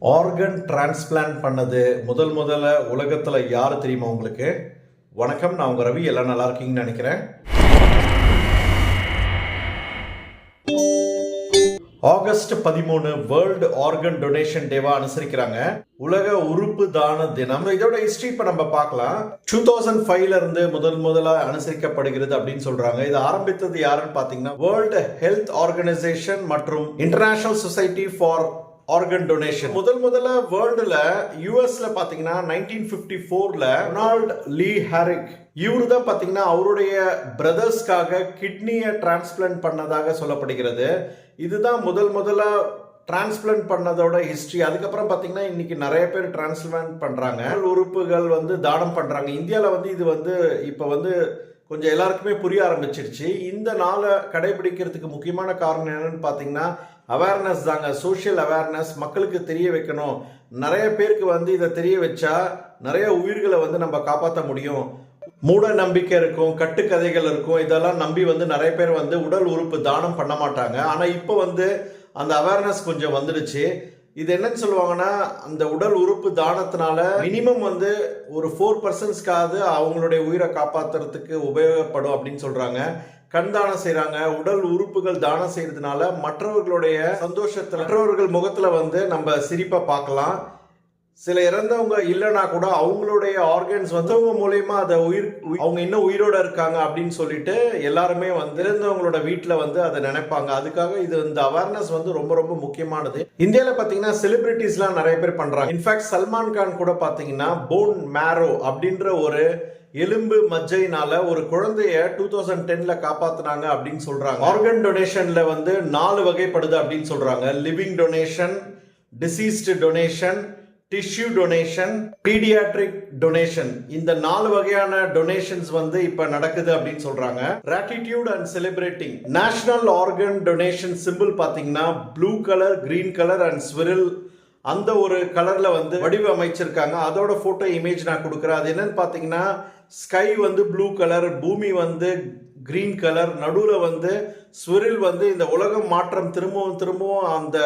Organ transplant பண்ணது. முதல் முதல்ல உலகத்தில் யார் தெரியுமா உங்களுக்கு? வணக்கம் நான் உங்கள் ரவி. எல்லாம் நல்லா இருக்கீங்கன்னு நினைக்கிறேன். ஆகஸ்ட் பதிமூணு வேர்ல்டு ஆர்கன் டொனேஷன் டேவா அனுசரிக்கிறாங்க. உலக உறுப்பு தான தினம். இதோட ஹிஸ்டரி இப்ப நம்ம பார்க்கலாம். டூ தௌசண்ட் ஃபைவ்ல இருந்து முதல் முதலா அனுசரிக்கப்படுகிறது அப்படின்னு சொல்றாங்க. இது ஆரம்பித்தது யாருன்னு பாத்தீங்கன்னா வேர்ல்டு ஹெல்த் ஆர்கனைசேஷன் மற்றும் international society for organ donation முதல் முதல்ல வேர்ல்டுல யூஎஸ்ல பாத்தீங்கன்னா நைன்டீன் பிப்டி ஃபோர்ல ரொனால்ட் லீ ஹாரிக் இவரு தான் பாத்தீங்கன்னா அவருடைய பிரதர்ஸ்க்காக கிட்னியை டிரான்ஸ்பிளான்ட் பண்ணதாக சொல்லப்படுகிறது. இதுதான் முதல் முதல்ல டிரான்ஸ்பிளான்ட் பண்ணதோட ஹிஸ்ட்ரி அதுக்கப்புறம் பார்த்தீங்கன்னா இன்னைக்கு நிறைய பேர் டிரான்ஸ்பிளான்ட் பண்ணுறாங்க உறுப்புகள் வந்து தானம் பண்ணுறாங்க இந்தியாவில் வந்து இது வந்து இப்போ வந்து கொஞ்சம் எல்லாருக்குமே புரிய ஆரம்பிச்சிருச்சு. இந்த நாளை கடைபிடிக்கிறதுக்கு முக்கியமான காரணம் என்னன்னு பார்த்தீங்கன்னா அவேர்னஸ் தாங்க. சோஷியல் அவேர்னஸ் மக்களுக்கு தெரிய வைக்கணும். நிறைய பேருக்கு வந்து இதை தெரிய வச்சா நிறைய உயிர்களை வந்து நம்ம காப்பாற்ற முடியும். மூட நம்பிக்கை இருக்கும் கட்டுக்கதைகள் இருக்கும். இதெல்லாம் நம்பி வந்து நிறைய பேர் வந்து உடல் உறுப்பு தானம் பண்ண மாட்டாங்க. ஆனால் இப்போ வந்து அந்த அவேர்னஸ் கொஞ்சம் வந்துடுச்சு. இது என்னன்னு சொல்லுவாங்கன்னா அந்த உடல் உறுப்பு தானத்தினால மினிமம் வந்து ஒரு ஃபோர் பர்சன்ட்ஸ்க்காவது அவங்களுடைய உயிரை காப்பாத்துறதுக்கு உபயோகப்படும் அப்படின்னு சொல்றாங்க. கண் தானம் செய்கிறாங்க உடல் உறுப்புகள் தானம் செய்யறதுனால மற்றவர்களுடைய சந்தோஷத்தில் மற்றவர்கள் முகத்துல வந்து நம்ம சிரிப்பை பார்க்கலாம். சில இறந்தவங்க இல்லைனா கூட அவங்களுடைய ஆர்கன்ஸ் வந்து அவங்க மூலயமா அதை உயிர் அவங்க இன்னும் உயிரோட இருக்காங்க அப்படின்னு சொல்லிட்டு எல்லாருமே வந்து இறந்தவங்களோட வீட்டில் வந்து அதை நினைப்பாங்க. அதுக்காக இது இந்த அவேர்னஸ் வந்து ரொம்ப ரொம்ப முக்கியமானது. இந்தியாவில் பார்த்தீங்கன்னா செலிபிரிட்டிஸ்லாம் நிறைய பேர் பண்ணுறாங்க இன்ஃபேக்ட் சல்மான் கான் கூட பார்த்தீங்கன்னா போன் மேரோ அப்படின்ற ஒரு எலும்பு மஜ்ஜைனால ஒரு குழந்தைய டூ தௌசண்ட் டென்ல காப்பாத்தினாங்க அப்படின்னு சொல்றாங்க. ஆர்கன் டொனேஷன்ல வந்து நாலு வகைப்படுது அப்படின்னு சொல்றாங்க. Living donation deceased donation tissue donation paediatric donation இந்த நாலு வகையான டொனேஷன்ஸ் வந்து இப்ப நடக்குது அப்படின்னு சொல்றாங்க. Gratitude and celebrating national organ donation simple பாத்தீங்கன்னா blue colour green colour and swirl அந்த ஒரு கலர்ல வந்து வடிவமைச்சிருக்காங்க. அதோட போட்டோ இமேஜ் நான் கொடுக்குறேன். அது என்னன்னு பாத்தீங்கன்னா ஸ்கை வந்து ப்ளூ கலர் பூமி வந்து கிரீன் கலர் நடுவில் வந்து ஸ்விரில் வந்து இந்த உலகம் மாற்றம் திரும்பவும் திரும்பவும் அந்த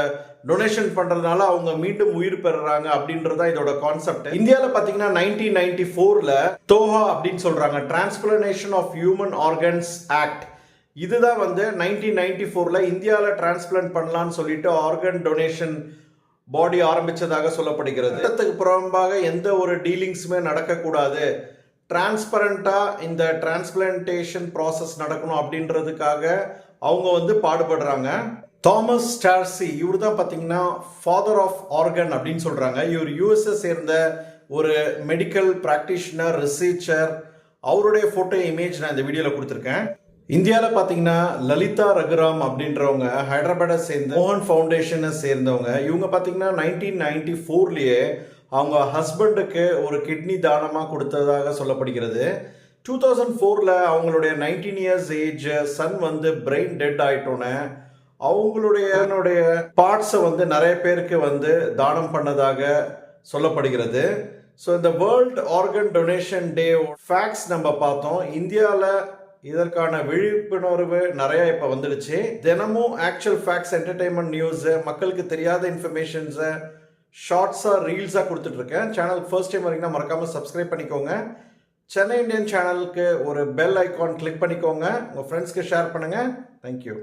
டொனேஷன் பண்ணுறதுனால அவங்க மீண்டும் உயிர் பெறுறாங்க அப்படின்றதா இதோட கான்செப்ட் இந்தியாவில் பார்த்தீங்கன்னா நைன்டீன் நைன்டி ஃபோரில் தோஹா அப்படின்னு சொல்கிறாங்க transplantation of human organs act இதுதான் வந்து நைன்டீன் நைன்டி ஃபோரில் இந்தியாவில் டிரான்ஸ்பிளான்ட் பண்ணலான்னு சொல்லிட்டு ஆர்கன் டொனேஷன் பாடி ஆரம்பித்ததாக சொல்லப்படுகிறது. சட்டத்துக்கு புறம்பாக எந்த ஒரு டீலிங்ஸுமே நடக்கக்கூடாது. டிரான்ஸ்பரண்டா இந்த டிரான்ஸ்பிளான்டேஷன் ப்ராசஸ் நடக்கணும் அப்படின்றதுக்காக அவங்க வந்து பாடுபடுறாங்க. தாமஸ் ஸ்டார்சி இவர் தான் பார்த்தீங்கன்னா ஃபாதர் ஆஃப் ஆர்கன் அப்படின்னு சொல்கிறாங்க இவர் யூஎஸ்ஏ சேர்ந்த ஒரு மெடிக்கல் ப்ராக்டிஷனர் ரிசர்ச்சர் அவருடைய ஃபோட்டோ இமேஜ் நான் இந்த வீடியோவில் கொடுத்துருக்கேன். இந்தியாவில் பார்த்தீங்கன்னா லலிதா ரகுராம் அப்படின்றவங்க ஹைதராபாடை சேர்ந்த மோகன் ஃபவுண்டேஷனை சேர்ந்தவங்க. இவங்க பார்த்தீங்கன்னா நைன்டீன் நைன்டி ஃபோர்லேயே அவங்க ஹஸ்பண்டுக்கு ஒரு கிட்னி தானமாக கொடுத்ததாக சொல்லப்படுகிறது. டூ தௌசண்ட் ஃபோரில் அவங்களுடைய நைன்டீன் இயர்ஸ் ஏஜ் சன் வந்து பிரெயின் டெட் ஆகிட்டோன்னு அவங்களுடைய பார்ட்ஸை வந்து நிறைய பேருக்கு வந்து தானம் பண்ணதாக சொல்லப்படுகிறது. ஸோ இந்த world organ donation day facts நம்ம பார்த்தோம். இந்தியாவில் இதற்கான விழிப்புணர்வு நிறையா இப்போ வந்துடுச்சு. தினமும் ஆக்சுவல் ஃபேக்ட்ஸ் என்டர்டைன்மெண்ட் நியூஸு மக்களுக்கு தெரியாத இன்ஃபர்மேஷன்ஸை ஷார்ட்ஸாக ரீல்ஸாக கொடுத்துட்ருக்கேன். சேனலுக்கு ஃபர்ஸ்ட் டைம் வரீங்கன்னா மறக்காமல் சப்ஸ்கிரைப் பண்ணிக்கோங்க. சென்னை இந்தியன் சேனலுக்கு ஒரு பெல் ஐகான் கிளிக் பண்ணிக்கோங்க. உங்கள் ஃப்ரெண்ட்ஸ்க்கு ஷேர் பண்ணுங்கள் தேங்க்யூ